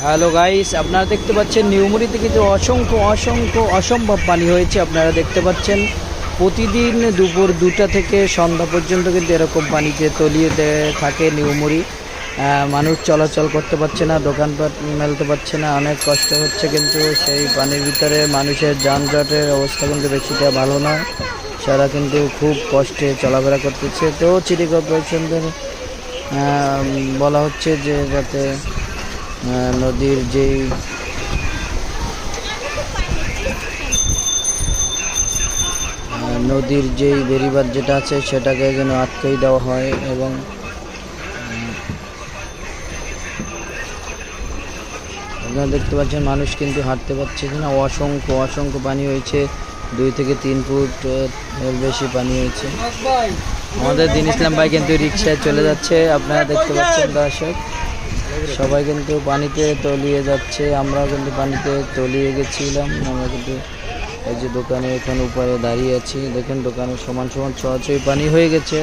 Hello guys আপনারা দেখতে পাচ্ছেন নিউমুরিতে কিন্তু অসংখ্য অসংখ্য অসম্ভব পানি হয়েছে। আপনারা দেখতে পাচ্ছেন প্রতিদিন দুপুর দুটা থেকে সন্ধ্যা পর্যন্ত কিন্তু এরকম পানিতে তলিয়ে দে- থাকে নিউমুরি আহ, মানুষ চলাচল করতে পারছে না দোকানপাট মেলতে পারছে না। অনেক কষ্ট হচ্ছে কিন্তু সেই পানির ভিতরে মানুষের যানজটের অবস্থা কিন্তু বেশিটা ভালো নয় সারা কিন্তু খুব কষ্টে চলাফেরা করতেছে। তো সিটি কর্পোরেশনদের বলা হচ্ছে যে যাতে নদীর যেই নদীর যেই বেরিবাদ যেটা আছে, সেটাকে যেন আটকেই দেওয়া হয় এবং আপনারা দেখতে পাচ্ছেন, মানুষ কিন্তু হাঁটতে পারছে না অসংখ্য অসংখ্য পানি হয়েছে। দুই থেকে তিন ফুট এর বেশি পানি হয়েছে। আমাদের দিন ইসলাম ভাই কিন্তু রিক্সায় চলে যাচ্ছে। আপনারা দেখতে পাচ্ছেন দর্শক। সবাই কিন্তু পানিতে তলিয়ে যাচ্ছে, আমরাও কিন্তু পানিতে তলিয়ে গেছিলাম। আমরা কিন্তু এই যে দোকানে এখানে উপরে দাঁড়িয়ে আছি। দেখেন, দোকানে সমান সমান ছোঁয়াছুঁই পানি হয়ে গেছে।